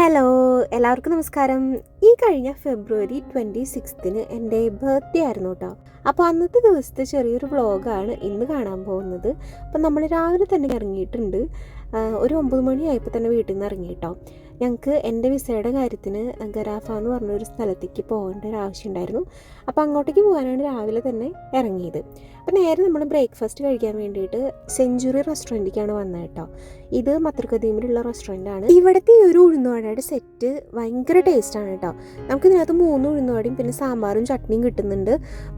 Hello എല്ലാവർക്കും നമസ്കാരം. ഈ കഴിഞ്ഞ ഫെബ്രുവരി ട്വന്റി സിക്സ്തിന് എന്റെ ബർത്ത്ഡേ ആയിരുന്നു കേട്ടോ അപ്പോൾ അന്നത്തെ ദിവസത്തെ ചെറിയൊരു വ്ളോഗാണ് ഇന്ന് കാണാൻ പോകുന്നത്. അപ്പം നമ്മൾ രാവിലെ തന്നെ ഇറങ്ങിയിട്ടുണ്ട്. ഒരു ഒമ്പത് മണിയായപ്പോൾ തന്നെ വീട്ടിൽ നിന്ന് ഇറങ്ങി കേട്ടോ ഞങ്ങൾക്ക് എന്റെ വിസയുടെ കാര്യത്തിന് ഗരാഫ എന്ന് പറഞ്ഞൊരു സ്ഥലത്തേക്ക് പോകേണ്ട ഒരു ആവശ്യം ഉണ്ടായിരുന്നു. അപ്പോൾ അങ്ങോട്ടേക്ക് പോകാനാണ് രാവിലെ തന്നെ ഇറങ്ങിയത്. അപ്പോൾ നേരെ നമ്മൾ ബ്രേക്ക്ഫാസ്റ്റ് കഴിക്കാൻ വേണ്ടിയിട്ട് സെഞ്ചുറി റെസ്റ്റോറന്റിലേക്കാണ് വന്നത് കേട്ടോ. ഇത് മത്തർക്കദീമിലുള്ള റെസ്റ്റോറന്റാണ് ഇവിടുത്തെ ഈ ഒരു ഉഴുന്നുവടയുടെ സെറ്റ് ഭയങ്കര ടേസ്റ്റാണ് കേട്ടോ. നമുക്ക് ഇതിനകത്ത് മൂന്ന് ഉഴുന്നുവടയും പിന്നെ സാമ്പാറും ചട്നിയും കിട്ടുന്നുണ്ട്.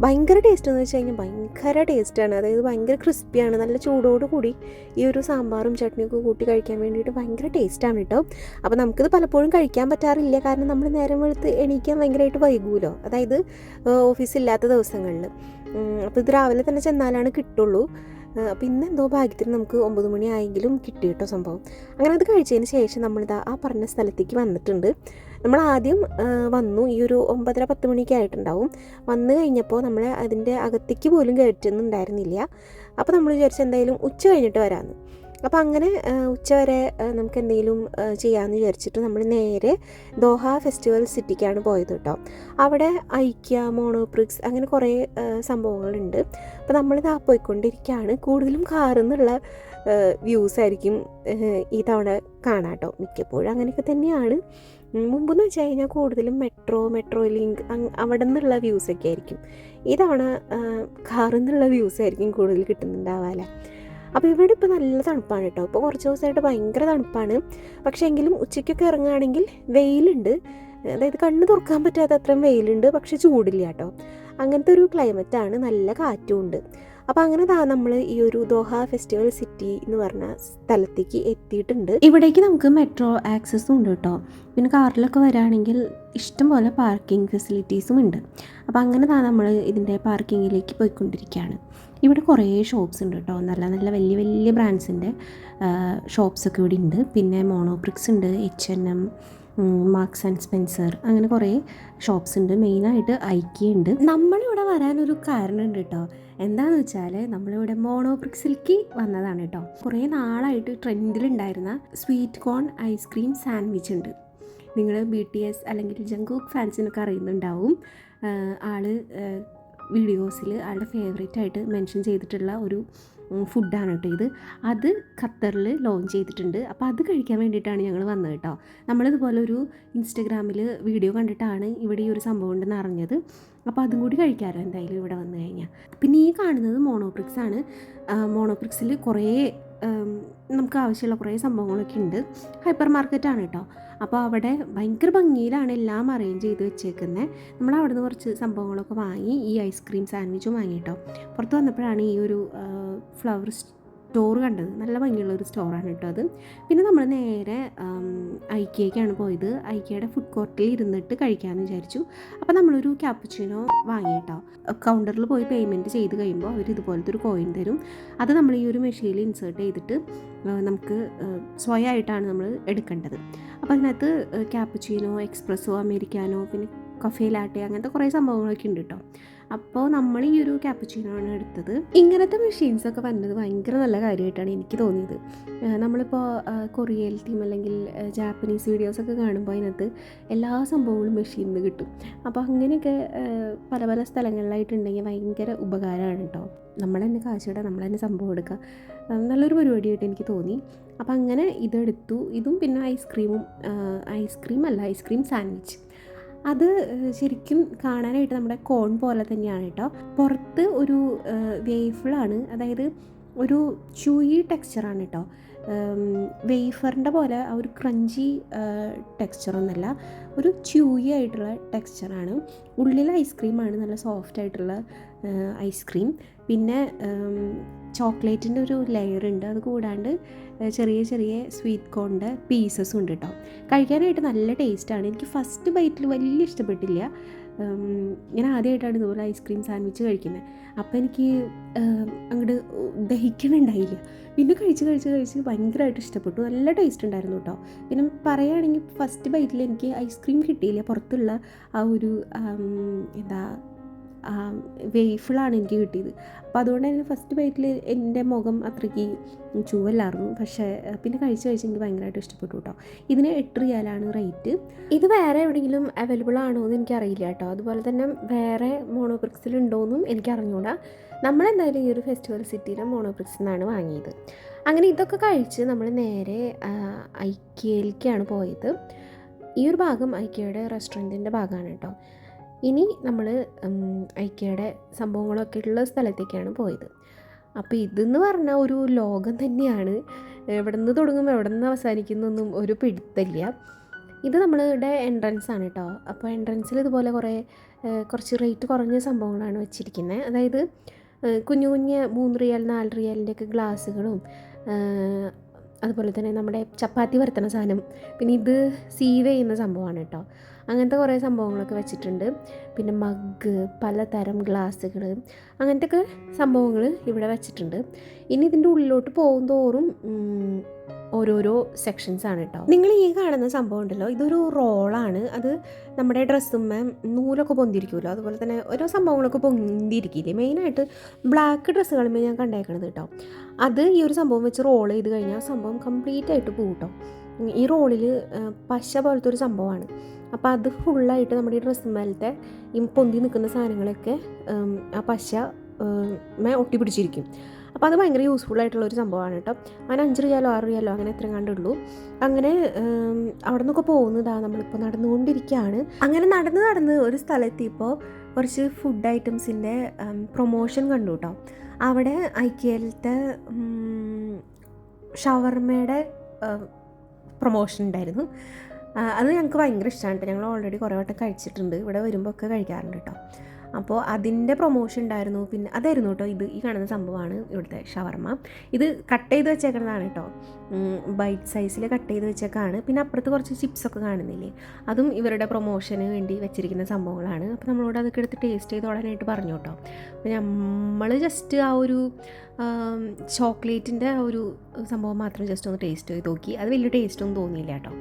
ഭയങ്കര ടേസ്റ്റ് എന്ന് വെച്ച് കഴിഞ്ഞാൽ ഭയങ്കര ടേസ്റ്റാണ് അതായത് ഭയങ്കര ക്രിസ്പിയാണ് നല്ല ചൂടോട് കൂടി ഈ ഒരു സാമ്പാറും ചട്നിയൊക്കെ കൂട്ടി കഴിക്കാൻ വേണ്ടിയിട്ട് ഭയങ്കര ടേസ്റ്റാണ് കേട്ടോ. അപ്പോൾ നമുക്കിത് പലപ്പോഴും കഴിക്കാൻ പറ്റാറില്ല. കാരണം നമ്മൾ നേരം വെളുത്ത് എണീക്കാൻ ഭയങ്കരമായിട്ട് വൈകൂലോ. അതായത് ഓഫീസ് ഇല്ലാത്ത ദിവസങ്ങളിൽ. അപ്പോൾ ഇത് രാവിലെ തന്നെ ചെന്നാലാണ് കിട്ടുള്ളൂ. അപ്പോൾ ഇന്ന് എന്തോ ഭാഗ്യത്തിന് നമുക്ക് ഒമ്പത് മണിയായെങ്കിലും കിട്ടി കേട്ടോ സംഭവം. അങ്ങനെ അത് കഴിച്ചതിന് ശേഷം നമ്മളിതാ ആ പറഞ്ഞ സ്ഥലത്തേക്ക് വന്നിട്ടുണ്ട്. നമ്മൾ ആദ്യം വന്നു. ഈ ഒരു ഒമ്പതര പത്ത് മണിയൊക്കെ ആയിട്ടുണ്ടാവും. വന്നു കഴിഞ്ഞപ്പോൾ നമ്മൾ അതിന്റെ അകത്തേക്ക് പോലും കയറ്റുന്നുണ്ടായിരുന്നില്ല അപ്പോൾ നമ്മൾ വിചാരിച്ചു എന്തായാലും ഉച്ച കഴിഞ്ഞിട്ട് വരാമെന്ന്. അപ്പോൾ അങ്ങനെ ഉച്ചവരെ ഉച്ച വരെ നമുക്ക് എന്തെങ്കിലും ചെയ്യാമെന്ന് വിചാരിച്ചിട്ട് നമ്മൾ നേരെ ദോഹ ഫെസ്റ്റിവൽ സിറ്റിക്കാണ് പോയത് കേട്ടോ അവിടെ ഐക്യ മോണോപ്രിക്സ് അങ്ങനെ കുറേ സംഭവങ്ങളുണ്ട്. അപ്പോൾ നമ്മളിതാ പോയിക്കൊണ്ടിരിക്കുകയാണ് കൂടുതലും കാറിൽ നിന്നുള്ള വ്യൂസ് ആയിരിക്കും ഈ തവണ കാണാം കേട്ടോ മിക്കപ്പോഴും അങ്ങനെയൊക്കെ തന്നെയാണ്. മുമ്പെന്ന് വെച്ച് കഴിഞ്ഞാൽ കൂടുതലും മെട്രോ മെട്രോ ലിങ്ക് അവിടെ നിന്നുള്ള വ്യൂസൊക്കെ ആയിരിക്കും. ഇതാണ് തവണ കാറിൽ നിന്നുള്ള വ്യൂസ് ആയിരിക്കും കൂടുതൽ കിട്ടുന്നുണ്ടാവാല്ലേ അപ്പോൾ ഇവിടെ ഇപ്പോൾ നല്ല തണുപ്പാണ് കേട്ടോ. ഇപ്പോൾ കുറച്ച് ദിവസമായിട്ട് ഭയങ്കര തണുപ്പാണ്. പക്ഷേ എങ്കിലും ഉച്ചയ്ക്കൊക്കെ ഇറങ്ങുകയാണെങ്കിൽ വെയിലുണ്ട്. അതായത് കണ്ണ് തുറക്കാൻ പറ്റാത്ത അത്രയും വെയിലുണ്ട് പക്ഷെ ചൂടില്ല കേട്ടോ. അങ്ങനത്തെ ഒരു ക്ലൈമറ്റാണ് നല്ല കാറ്റും ഉണ്ട്. അപ്പോൾ അങ്ങനെ താ നമ്മൾ ഈ ഒരു ദോഹ ഫെസ്റ്റിവൽ സിറ്റി എന്ന് പറഞ്ഞ സ്ഥലത്തേക്ക് എത്തിയിട്ടുണ്ട്. ഇവിടേക്ക് നമുക്ക് മെട്രോ ആക്സസും ഉണ്ട് കേട്ടോ. പിന്നെ കാറിലൊക്കെ വരാണെങ്കിൽ ഇഷ്ടംപോലെ പാർക്കിംഗ് ഫെസിലിറ്റീസും ഉണ്ട്. അപ്പോൾ അങ്ങനെ താ നമ്മൾ ഇതിന്റെ പാർക്കിങ്ങിലേക്ക് പോയിക്കൊണ്ടിരിക്കുകയാണ് ഇവിടെ കുറേ ഷോപ്സ് ഉണ്ട് കേട്ടോ. നല്ല നല്ല വലിയ വലിയ ബ്രാൻഡ്സിന്റെ ഷോപ്സൊക്കെ ഇവിടെ ഉണ്ട്. പിന്നെ മോണോപ്രിക്സ് ഉണ്ട് H N M Marks and Spencer അങ്ങനെ കുറേ ഷോപ്സ് ഉണ്ട്. മെയിനായിട്ട് ഐക്യ ഉണ്ട്. നമ്മളിവിടെ വരാനൊരു കാരണമുണ്ട് കേട്ടോ. എന്താണെന്ന് വെച്ചാൽ നമ്മളിവിടെ മോണോപ്രിക്സിലേക്ക് വന്നതാണ് കേട്ടോ. കുറേ നാളായിട്ട് ട്രെൻഡിലുണ്ടായിരുന്ന sweet corn ice cream sandwich ഉണ്ട്. നിങ്ങൾ ബി ടി എസ് അല്ലെങ്കിൽ ജങ്കൂക്ക് ഫാൻസിനൊക്കെ അറിയുന്നുണ്ടാവും. ആൾ വീഡിയോസിൽ ആളുടെ ഫേവറേറ്റ് ആയിട്ട് മെൻഷൻ ചെയ്തിട്ടുള്ള ഒരു ഫുഡാണ് കേട്ടോ ഇത്. അത് ഖത്തറിൽ ലോഞ്ച് ചെയ്തിട്ടുണ്ട്. അപ്പോൾ അത് കഴിക്കാൻ വേണ്ടിയിട്ടാണ് ഞങ്ങൾ വന്നത് കേട്ടോ നമ്മളിതുപോലെ ഒരു ഇൻസ്റ്റഗ്രാമിൽ വീഡിയോ കണ്ടിട്ടാണ് ഇവിടെ ഈ ഒരു സംഭവം ഉണ്ടെന്ന് അറിഞ്ഞത്. അപ്പോൾ അതും കൂടി കഴിക്കാമല്ലോ എന്തായാലും ഇവിടെ വന്നു കഴിഞ്ഞാൽ പിന്നെ ഈ കാണുന്നത് മോണോപ്രിക്സ് ആണ്. മോണോപ്രിക്സിൽ കുറേ നമുക്ക് ആവശ്യമുള്ള കുറേ സംഭവങ്ങളൊക്കെ ഉണ്ട്. ഹൈപ്പർ മാർക്കറ്റാണ് കേട്ടോ അപ്പോൾ അവിടെ ഭയങ്കര ഭംഗിയിലാണ് എല്ലാം അറേഞ്ച് ചെയ്ത് വെച്ചേക്കുന്നത് നമ്മൾ അവിടെ നിന്ന് കുറച്ച് സംഭവങ്ങളൊക്കെ വാങ്ങി ഈ ഐസ്ക്രീം സാൻഡ്വിച്ചും വാങ്ങിയിട്ടോ പുറത്ത് വന്നപ്പോഴാണ് ഈ ഒരു ഫ്ലവർ സ്റ്റോർ കണ്ടത്. നല്ല ഭംഗിയുള്ള ഒരു സ്റ്റോറാണ് കേട്ടോ അത്. പിന്നെ നമ്മൾ നേരെ ഐക്യയ്ക്കാണ് പോയത്. ഐക്യയുടെ ഫുഡ് കോർട്ടിൽ ഇരുന്നിട്ട് കഴിക്കാമെന്ന് വിചാരിച്ചു. അപ്പോൾ നമ്മളൊരു ക്യാപ്പുച്ചിനോ വാങ്ങി കേട്ടോ. കൗണ്ടറിൽ പോയി പേയ്മെന്റ് ചെയ്ത് കഴിയുമ്പോൾ അവർ ഇതുപോലത്തെ ഒരു കോയിൻ തരും. അത് നമ്മൾ ഈ ഒരു മെഷീനിൽ ഇൻസേർട്ട് ചെയ്തിട്ട് നമുക്ക് സ്വയമായിട്ടാണ് നമ്മൾ എടുക്കേണ്ടത്. അപ്പോൾ അതിനകത്ത് ക്യാപ്പുച്ചിനോ എക്സ്പ്രസ്സോ അമേരിക്കാനോ പിന്നെ കഫേ ലാട്ടെ അങ്ങനത്തെ കുറേ സംഭവങ്ങളൊക്കെ ഉണ്ട് കേട്ടോ. അപ്പോൾ നമ്മൾ ഈ ഒരു ക്യാപ്പച്ചീനോ ആണ് എടുത്തത്. ഇങ്ങനത്തെ മെഷീൻസ് ഒക്കെ വന്നത് ഭയങ്കര നല്ല കാര്യമായിട്ടാണ് എനിക്ക് തോന്നിയത്. നമ്മളിപ്പോൾ ആ, കൊറിയൽ ടീം അല്ലെങ്കിൽ ജാപ്പനീസ് വീഡിയോസൊക്കെ കാണുമ്പോൾ അതിനകത്ത് എല്ലാ സംഭവങ്ങളും മെഷീനിൽ നിന്ന് കിട്ടും. അപ്പോൾ അങ്ങനെയൊക്കെ പല പല സ്ഥലങ്ങളിലായിട്ടുണ്ടെങ്കിൽ ഭയങ്കര ഉപകാരമാണ് കേട്ടോ നമ്മൾ തന്നെ കാശിടുക നമ്മൾ തന്നെ സംഭവം എടുക്കുക നല്ലൊരു പരിപാടിയായിട്ട് എനിക്ക് തോന്നി. അപ്പോൾ അങ്ങനെ ഇതെടുത്തു. ഇതും പിന്നെ ഐസ്ക്രീമും ഐസ്ക്രീം അല്ല ഐസ്ക്രീം സാൻഡ്വിച്ച് അത് ശരിക്കും കാണാനായിട്ട് നമ്മുടെ കോൺ പോലെ തന്നെയാണ് കേട്ടോ. പുറത്ത് ഒരു വേഫിളാണ്. അതായത് ഒരു ചൂയി ടെക്സ്ചറാണ് കേട്ടോ. വേഫറിന്റെ പോലെ ആ ഒരു ക്രഞ്ചി ടെക്സ്ചറൊന്നുമല്ല ഒരു ച്യൂയി ആയിട്ടുള്ള ടെക്സ്ചറാണ് ഉള്ളിൽ ഐസ്ക്രീമാണ് നല്ല സോഫ്റ്റ് ആയിട്ടുള്ള ഐസ്ക്രീം പിന്നെ ചോക്ലേറ്റിന്റെ ഒരു ലെയർ ഉണ്ട്. അത് കൂടാണ്ട് ചെറിയ ചെറിയ സ്വീറ്റ് കോണിന്റെ പീസസ് ഉണ്ട് കേട്ടോ കഴിക്കാനായിട്ട് നല്ല ടേസ്റ്റാണ് എനിക്ക് ഫസ്റ്റ് ബൈറ്റിൽ വലിയ ഇഷ്ടപ്പെട്ടില്ല. ഞാൻ ആദ്യമായിട്ടാണ് ഇതുപോലെ ഐസ്ക്രീം സാൻഡ്വിച്ച് കഴിക്കുന്നത് അപ്പോൾ എനിക്ക് അങ്ങോട്ട് ദഹിക്കണുണ്ടായില്ല. പിന്നെ കഴിച്ച് കഴിച്ച് കഴിച്ച് ഭയങ്കരമായിട്ട് ഇഷ്ടപ്പെട്ടു. നല്ല ടേസ്റ്റ് ഉണ്ടായിരുന്നു കേട്ടോ പിന്നെ പറയുകയാണെങ്കിൽ ഫസ്റ്റ് ബൈറ്റിൽ എനിക്ക് ഐസ്ക്രീം കിട്ടിയില്ല. പുറത്തുള്ള ആ ഒരു എന്താ വേഫിളാണ് എനിക്ക് കിട്ടിയത്. അപ്പോൾ അതുകൊണ്ട് തന്നെ ഫസ്റ്റ് ബൈറ്റിൽ എന്റെ മുഖം അത്രയ്ക്ക് ചൂവല്ലായിരുന്നു. പക്ഷേ പിന്നെ കഴിച്ച് കഴിച്ച് എനിക്ക് ഭയങ്കരമായിട്ട് ഇഷ്ടപ്പെട്ടു കേട്ടോ ഇതിന് എട്ട് റിയാലാണ് റേറ്റ് ഇത് വേറെ എവിടെയെങ്കിലും അവൈലബിൾ ആണോ എന്ന് എനിക്കറിയില്ല കേട്ടോ അതുപോലെ തന്നെ വേറെ മോണോബ്രിക്സിൽ ഉണ്ടോയെന്നും എനിക്ക് അറിഞ്ഞൂടാ നമ്മളെന്തായാലും ഈ ഒരു ഫെസ്റ്റിവൽ സിറ്റിയിലെ മോണോബ്രിക്സിൽ നിന്നാണ് വാങ്ങിയത്. അങ്ങനെ ഇതൊക്കെ കഴിച്ച് നമ്മൾ നേരെ ഐക്യയിലേക്കാണ് പോയത്. ഈ ഒരു ഭാഗം ഐക്യയുടെ റെസ്റ്റോറന്റിന്റെ ഭാഗമാണ് കേട്ടോ ഇനി നമ്മൾ ഐക്യയുടെ സംഭവങ്ങളൊക്കെ ഉള്ള സ്ഥലത്തേക്കാണ് പോയത്. അപ്പോൾ ഇതെന്ന് പറഞ്ഞാൽ ഒരു ലോകം തന്നെയാണ്. എവിടെ നിന്ന് തുടങ്ങും എവിടെ നിന്ന് അവസാനിക്കുന്നൊന്നും ഒരു പിടുത്തല്ല ഇത് നമ്മളുടെ എൻട്രൻസ് ആണ് കേട്ടോ അപ്പോൾ എൻട്രൻസിൽ ഇതുപോലെ കുറേ കുറച്ച് റേറ്റ് കുറഞ്ഞ സംഭവങ്ങളാണ് വെച്ചിരിക്കുന്നത് അതായത് കുഞ്ഞു കുഞ്ഞ് മൂന്ന് റിയൽ നാല് റിയലിന്റെയൊക്കെ ഗ്ലാസ്സുകളും അതുപോലെ തന്നെ നമ്മുടെ ചപ്പാത്തി വരുത്തുന്ന സാധനം. പിന്നെ ഇത് സീവ് ചെയ്യുന്ന സംഭവമാണ് കേട്ടോ അങ്ങനത്തെ കുറേ സംഭവങ്ങളൊക്കെ വെച്ചിട്ടുണ്ട്. പിന്നെ മഗ്ഗ് പലതരം ഗ്ലാസ്സുകൾ അങ്ങനത്തെയൊക്കെ സംഭവങ്ങൾ ഇവിടെ വെച്ചിട്ടുണ്ട്. ഇനി ഇതിന്റെ ഉള്ളിലോട്ട് പോകും തോറും ഓരോരോ സെക്ഷൻസ് ആണ് കേട്ടോ നിങ്ങൾ ഈ കാണുന്ന സംഭവം ഉണ്ടല്ലോ ഇതൊരു റോളാണ്. അത് നമ്മുടെ ഡ്രസ്സുമ്മ നൂലൊക്കെ പൊന്തിരിക്കുമല്ലോ അതുപോലെ തന്നെ ഓരോ സംഭവങ്ങളൊക്കെ പൊന്തിരിക്കില്ലേ മെയിനായിട്ട് ബ്ലാക്ക് ഡ്രസ്സുകളുമ്പോൾ ഞാൻ കണ്ടേക്കണത് കേട്ടോ അത് ഈ ഒരു സംഭവം വെച്ച് റോൾ ചെയ്ത് കഴിഞ്ഞാൽ സംഭവം കംപ്ലീറ്റ് ആയിട്ട് പോകും കേട്ടോ ഈ റോളിൽ പശ പോലത്തെ ഒരു സംഭവമാണ്. അപ്പോൾ അത് ഫുള്ളായിട്ട് നമ്മുടെ ഈ ഡ്രസ്സ് മേലത്തെ ഈ പൊന്തി നിൽക്കുന്ന സാധനങ്ങളൊക്കെ ആ പശ ഒട്ടി പിടിച്ചിരിക്കും. അപ്പോൾ അത് ഭയങ്കര യൂസ്ഫുൾ ആയിട്ടുള്ള ഒരു സംഭവമാണ് കേട്ടോ. അങ്ങനെ അഞ്ച് റിയാലോ ആറ് റിയാലോ അങ്ങനെ എത്ര കണ്ടുള്ളൂ അങ്ങനെ അവിടെ നിന്നൊക്കെ പോകുന്നതാ നമ്മളിപ്പോൾ നടന്നുകൊണ്ടിരിക്കുകയാണ് അങ്ങനെ നടന്ന് നടന്ന് ഒരു സ്ഥലത്തിപ്പോൾ കുറച്ച് ഫുഡ് ഐറ്റംസിന്റെ പ്രൊമോഷൻ കണ്ടു കേട്ടോ. അവിടെ ഐക്യയിലത്തെ ഷവർമയുടെ പ്രൊമോഷൻ ഉണ്ടായിരുന്നു. അത് ഞങ്ങൾക്ക് ഭയങ്കര ഇഷ്ടമാണ് കേട്ടോ ഞങ്ങൾ ഓൾറെഡി കുറേ വട്ടം കഴിച്ചിട്ടുണ്ട്. ഇവിടെ വരുമ്പോൾ ഒക്കെ കഴിക്കാറുണ്ട് കേട്ടോ അപ്പോൾ അതിന്റെ പ്രൊമോഷൻ ഉണ്ടായിരുന്നു. പിന്നെ അതായിരുന്നു കേട്ടോ ഇത് ഈ കാണുന്ന സംഭവമാണ് ഇവിടുത്തെ ഷവർമ്മ ഇത് കട്ട് ചെയ്ത് വെച്ചേക്കുന്നതാണ് കേട്ടോ. ബൈറ്റ് സൈസിൽ കട്ട് ചെയ്ത് വെച്ചേക്കാണ്. പിന്നെ അപ്പുറത്ത് കുറച്ച് ചിപ്സൊക്കെ കാണുന്നില്ലേ? അതും ഇവരുടെ പ്രൊമോഷന് വേണ്ടി വെച്ചിരിക്കുന്ന സംഭവങ്ങളാണ്. അപ്പോൾ നമ്മളോട് അതൊക്കെ എടുത്ത് ടേസ്റ്റ് ചെയ്തോളാനായിട്ട് പറഞ്ഞു കേട്ടോ. അപ്പോൾ നമ്മൾ ജസ്റ്റ് ആ ഒരു ചോക്ലേറ്റിന്റെ ഒരു സംഭവം മാത്രം ജസ്റ്റ് ഒന്ന് ടേസ്റ്റ് ചെയ്ത് നോക്കി. അത് വലിയ ടേസ്റ്റൊന്നും തോന്നിയില്ല കേട്ടോ.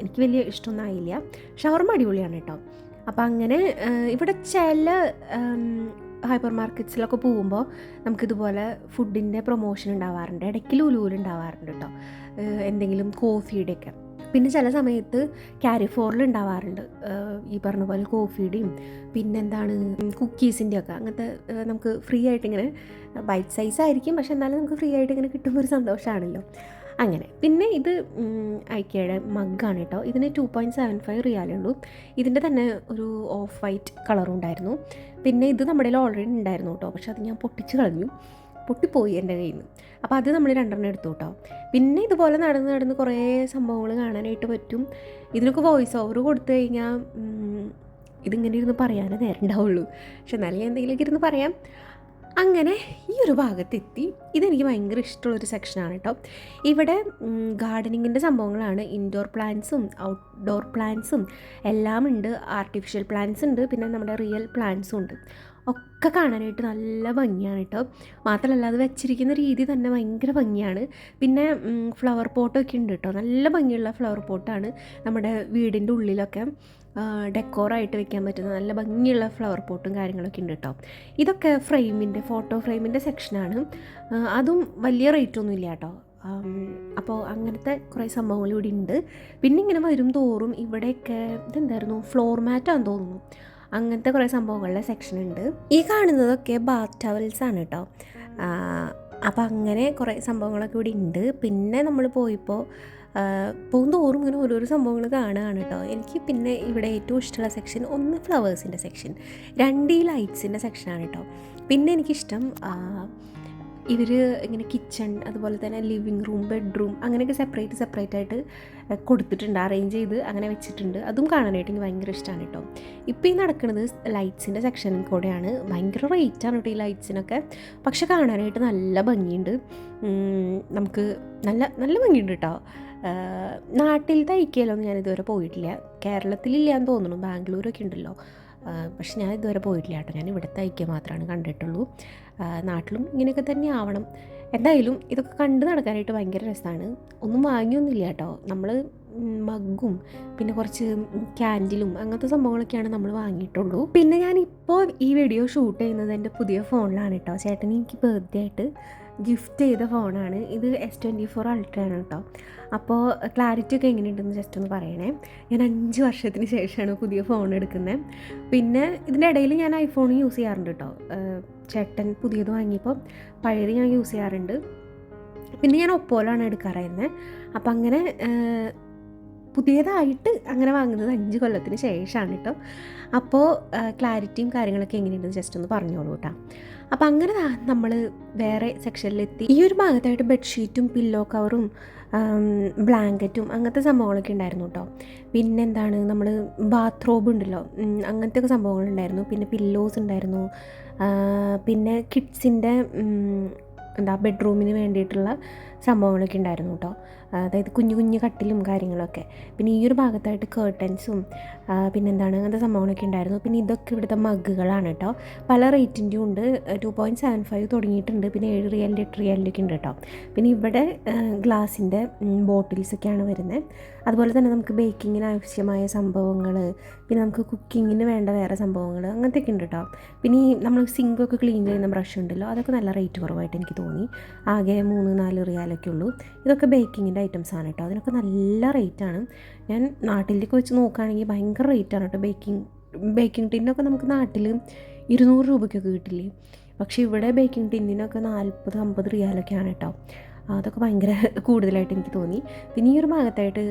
എനിക്ക് വലിയ ഇഷ്ടമൊന്നും ആയില്ല. ഷവർമ അടിപൊളിയാണ് കേട്ടോ. അപ്പോൾ അങ്ങനെ ഇവിടെ ചില ഹൈപ്പർ മാർക്കറ്റ്സിലൊക്കെ പോകുമ്പോൾ നമുക്കിതുപോലെ ഫുഡിന്റെ പ്രൊമോഷൻ ഉണ്ടാവാറുണ്ട്. ഇടയ്ക്ക് ലുലുവിൽ ഉണ്ടാവാറുണ്ട് കേട്ടോ എന്തെങ്കിലും കോഫിയുടെയൊക്കെ പിന്നെ ചില സമയത്ത് ക്യാരിഫോറിൽ ഉണ്ടാവാറുണ്ട്. ഈ പറഞ്ഞ പോലെ കോഫിയുടെയും പിന്നെന്താണ് കുക്കീസിന്റെ ഒക്കെ അങ്ങനത്തെ നമുക്ക് ഫ്രീ ആയിട്ട് ഇങ്ങനെ ബൈറ്റ് സൈസ് ആയിരിക്കും. പക്ഷെ എന്നാലും നമുക്ക് ഫ്രീ ആയിട്ട് ഇങ്ങനെ കിട്ടുമ്പോൾ ഒരു സന്തോഷമാണല്ലോ അങ്ങനെ. പിന്നെ ഇത് ഐക്കയുടെ മഗ്ഗാണ് കേട്ടോ. ഇതിന് ടു പോയിന്റ് സെവൻ ഫൈവ് റിയാലേ ഉള്ളൂ. ഇതിന്റെ തന്നെ ഒരു ഓഫ് വൈറ്റ് കളറും ഉണ്ടായിരുന്നു. പിന്നെ ഇത് നമ്മുടെ ഓൾറെഡി ഉണ്ടായിരുന്നു കേട്ടോ. പക്ഷെ അത് ഞാൻ പൊട്ടിച്ച് കളഞ്ഞു. പൊട്ടിപ്പോയി എന്റെ കയ്യിൽ നിന്ന്. അപ്പോൾ അത് നമ്മൾ രണ്ടെണ്ണം എടുത്തു കേട്ടോ. പിന്നെ ഇതുപോലെ നടന്ന് നടന്ന് കുറേ സംഭവങ്ങൾ കാണാനായിട്ട് പറ്റും. ഇതിനൊക്കെ വോയിസ് ഓവർ കൊടുത്തു കഴിഞ്ഞാൽ ഇതിങ്ങനെ ഇരുന്ന് പറയാനേ നേരം ഉണ്ടാവുള്ളൂ. പക്ഷെ എന്നാലും ഞാൻ എന്തെങ്കിലുമൊക്കെ ഇരുന്ന് പറയാം. അങ്ങനെ ഈ ഒരു ഭാഗത്തെത്തി. ഇതെനിക്ക് ഭയങ്കര ഇഷ്ടമുള്ളൊരു സെക്ഷനാണ് കേട്ടോ ഇവിടെ ഗാർഡനിങ്ങിന്റെ സംഭവങ്ങളാണ്. ഇൻഡോർ പ്ലാന്റ്സും ഔട്ട്ഡോർ പ്ലാന്റ്സും എല്ലാം ഉണ്ട്. ആർട്ടിഫിഷ്യൽ പ്ലാന്റ്സ് ഉണ്ട്. പിന്നെ നമ്മുടെ റിയൽ പ്ലാന്റ്സും ഉണ്ട്. ഒക്കെ കാണാനായിട്ട് നല്ല ഭംഗിയാണ് കേട്ടോ മാത്രമല്ല അത് വെച്ചിരിക്കുന്ന രീതി തന്നെ ഭയങ്കര ഭംഗിയാണ്. പിന്നെ ഫ്ലവർ പോട്ടൊക്കെ ഉണ്ട് കേട്ടോ നല്ല ഭംഗിയുള്ള ഫ്ലവർ പോട്ടാണ് നമ്മുടെ വീടിന്റെ ഉള്ളിലൊക്കെ. ഡെക്കോറായിട്ട് വെക്കാൻ പറ്റുന്ന നല്ല ഭംഗിയുള്ള ഫ്ലവർ പോട്ടും കാര്യങ്ങളൊക്കെ ഉണ്ട് കേട്ടോ ഇതൊക്കെ ഫ്രെയിമിന്റെ ഫോട്ടോ ഫ്രെയിമിന്റെ സെക്ഷനാണ്. അതും വലിയ റേറ്റ് ഒന്നും ഇല്ല കേട്ടോ അപ്പോൾ അങ്ങനത്തെ കുറേ സംഭവങ്ങൾ ഇവിടെ ഉണ്ട്. പിന്നെ ഇങ്ങനെ വരും തോറും ഇവിടെയൊക്കെ ഇതെന്തായിരുന്നു? ഫ്ലോർ മാറ്റാന്ന് തോന്നുന്നു. അങ്ങനത്തെ കുറേ സംഭവങ്ങളുടെ സെക്ഷൻ ഉണ്ട്. ഈ കാണുന്നതൊക്കെ ബാത്ത് ടവൽസ് ആണ് കേട്ടോ അപ്പോൾ അങ്ങനെ കുറേ സംഭവങ്ങളൊക്കെ ഇവിടെ ഉണ്ട്. പിന്നെ നമ്മൾ പോയപ്പോൾ പോകുന്തോറും ഇങ്ങനെ ഓരോരോ സംഭവങ്ങൾ കാണുകയാണ് കേട്ടോ എനിക്ക് പിന്നെ ഇവിടെ ഏറ്റവും ഇഷ്ടമുള്ള സെക്ഷൻ ഒന്ന് ഫ്ലവേഴ്സിന്റെ സെക്ഷൻ രണ്ട് ഈ ലൈറ്റ്സിന്റെ സെക്ഷനാണ് കേട്ടോ പിന്നെ എനിക്കിഷ്ടം ഇവർ ഇങ്ങനെ കിച്ചൺ അതുപോലെ തന്നെ ലിവിങ് റൂം ബെഡ്റൂം അങ്ങനെയൊക്കെ സെപ്പറേറ്റ് സെപ്പറേറ്റ് ആയിട്ട് കൊടുത്തിട്ടുണ്ട് അറേഞ്ച് ചെയ്ത് അങ്ങനെ വെച്ചിട്ടുണ്ട്. അതും കാണാനായിട്ട് എനിക്ക് ഭയങ്കര ഇഷ്ടമാണ് കേട്ടോ ഇപ്പോൾ ഈ നടക്കുന്നത് ലൈറ്റ്സിന്റെ സെക്ഷനിൽ കൂടെയാണ്. ഭയങ്കര റേറ്റാണ് കേട്ടോ ഈ ലൈറ്റ്സിനൊക്കെ പക്ഷെ കാണാനായിട്ട് നല്ല ഭംഗിയുണ്ട്. നമുക്ക് നല്ല നല്ല ഭംഗിയുണ്ട് കേട്ടോ നാട്ടിൽ തയ്ക്കലൊന്നും ഞാൻ ഇതുവരെ പോയിട്ടില്ല. കേരളത്തിലില്ലാന്ന് തോന്നുന്നു. ബാംഗ്ലൂരൊക്കെ ഉണ്ടല്ലോ. പക്ഷെ ഞാൻ ഇതുവരെ പോയിട്ടില്ല കേട്ടോ. ഞാൻ ഇവിടുത്തെ ഐക്യം മാത്രമാണ് കണ്ടിട്ടുള്ളൂ. നാട്ടിലും ഇങ്ങനെയൊക്കെ തന്നെ ആവണം. എന്തായാലും ഇതൊക്കെ കണ്ടു നടക്കാനായിട്ട് ഭയങ്കര രസമാണ് ഒന്നും വാങ്ങിയൊന്നുമില്ല കേട്ടോ. നമ്മൾ മഗ്ഗും പിന്നെ കുറച്ച് ക്യാൻഡിലും അങ്ങനത്തെ സംഭവങ്ങളൊക്കെയാണ് നമ്മൾ വാങ്ങിയിട്ടുള്ളൂ. പിന്നെ ഞാൻ ഇപ്പോൾ ഈ വീഡിയോ ഷൂട്ട് ചെയ്യുന്നത് എന്റെ പുതിയ ഫോണിലാണ് കേട്ടോ. ചേട്ടൻ എനിക്ക് ബർത്ത്ഡേ ആയിട്ട് ഗിഫ്റ്റ് ചെയ്ത ഫോണാണ്. ഇത് എസ് ട്വന്റി ഫോർ അൾട്രയാണ് കേട്ടോ അപ്പോൾ ക്ലാരിറ്റി ഒക്കെ എങ്ങനെയുണ്ടെന്ന് ജസ്റ്റ് ഒന്ന് പറയണേ. ഞാൻ അഞ്ച് വർഷത്തിന് ശേഷമാണ് പുതിയ ഫോൺ എടുക്കുന്നത് പിന്നെ ഇതിന്റെ ഇടയിൽ ഞാൻ ഐഫോൺ യൂസ് ചെയ്യാറുണ്ട് കേട്ടോ ചേട്ടൻ പുതിയത് വാങ്ങിയപ്പോൾ പഴയത് ഞാൻ യൂസ് ചെയ്യാറുണ്ട്. പിന്നെ ഞാൻ ഒപ്പോലാണ് എടുക്കാറായിരുന്നത് അപ്പം അങ്ങനെ പുതിയതായിട്ട് അങ്ങനെ വാങ്ങുന്നത് അഞ്ച് കൊല്ലത്തിന് ശേഷമാണ് കേട്ടോ. അപ്പോൾ ക്ലാരിറ്റിയും കാര്യങ്ങളൊക്കെ എങ്ങനെയുണ്ടെന്ന് ജസ്റ്റ് ഒന്ന് പറഞ്ഞോളൂ കേട്ടോ. അപ്പം അങ്ങനെ നമ്മൾ വേറെ സെക്ഷനിലെത്തി ഈ ഒരു ഭാഗത്തായിട്ട് ബെഡ്ഷീറ്റും പില്ലോ കവറും ബ്ലാങ്കറ്റും അങ്ങനത്തെ സംഭവങ്ങളൊക്കെ ഉണ്ടായിരുന്നു കേട്ടോ. പിന്നെ എന്താണ് നമ്മൾ ബാത്റോബ് ഉണ്ടല്ലോ അങ്ങനത്തെ ഒക്കെ സംഭവങ്ങളുണ്ടായിരുന്നു പിന്നെ പില്ലോസ് ഉണ്ടായിരുന്നു. പിന്നെ കിഡ്സിന്റെ എന്താ ബെഡ്റൂമിന് വേണ്ടിയിട്ടുള്ള സംഭവങ്ങളൊക്കെ ഉണ്ടായിരുന്നു കേട്ടോ. അതായത് കുഞ്ഞു കുഞ്ഞു കട്ടിലും കാര്യങ്ങളൊക്കെ. പിന്നെ ഈ ഒരു ഭാഗത്തായിട്ട് കേർട്ടൻസും പിന്നെന്താണ് അങ്ങനത്തെ സംഭവങ്ങളൊക്കെ ഉണ്ടായിരുന്നു. പിന്നെ ഇതൊക്കെ ഇവിടുത്തെ മഗ്ഗുകളാണ് കേട്ടോ പല റേറ്റിന്റെയും ഉണ്ട്. ടു പോയിന്റ് സെവൻ ഫൈവ് തുടങ്ങിയിട്ടുണ്ട്. പിന്നെ ഏഴ് റിയലിന്റെ എട്ട് റിയലിന്റെ ഉണ്ട് കേട്ടോ പിന്നെ ഇവിടെ ഗ്ലാസിന്റെ ബോട്ടിൽസൊക്കെയാണ് വരുന്നത് അതുപോലെ തന്നെ നമുക്ക് ബേക്കിങ്ങിന് ആവശ്യമായ സംഭവങ്ങൾ പിന്നെ നമുക്ക് കുക്കിങ്ങിന് വേണ്ട വേറെ സംഭവങ്ങൾ അങ്ങനത്തെയൊക്കെ ഉണ്ട് കേട്ടോ പിന്നെ ഈ നമ്മൾ സിങ്കൊക്കെ ക്ലീൻ ചെയ്യുന്ന ബ്രഷ് ഉണ്ടല്ലോ അതൊക്കെ നല്ല റേറ്റ് കുറവായിട്ട് എനിക്ക് തോന്നി. ആകെ മൂന്ന് നാല് റിയാലൊക്കെ ഉള്ളൂ. ഇതൊക്കെ ബേക്കിങ്ങിന്റെ ഐറ്റംസ് ആണ് കേട്ടോ. അതിനൊക്കെ നല്ല റേറ്റാണ് ഞാൻ നാട്ടിലേക്ക് വെച്ച് നോക്കുകയാണെങ്കിൽ ഭയങ്കര റേറ്റാണ് കേട്ടോ. ബേക്കിംഗ് ബേക്കിംഗ് ടിന്നൊക്കെ നമുക്ക് നാട്ടിൽ ഇരുന്നൂറ് രൂപയ്ക്കൊക്കെ കിട്ടില്ലേ? പക്ഷേ ഇവിടെ ബേക്കിംഗ് ടിന്നിനൊക്കെ നാൽപ്പത് അമ്പത് റിയാലൊക്കെയാണ് കേട്ടോ. അതൊക്കെ ഭയങ്കര കൂടുതലായിട്ട് എനിക്ക് തോന്നി. പിന്നെ ഈ ഒരു ഭാഗത്തായിട്ട്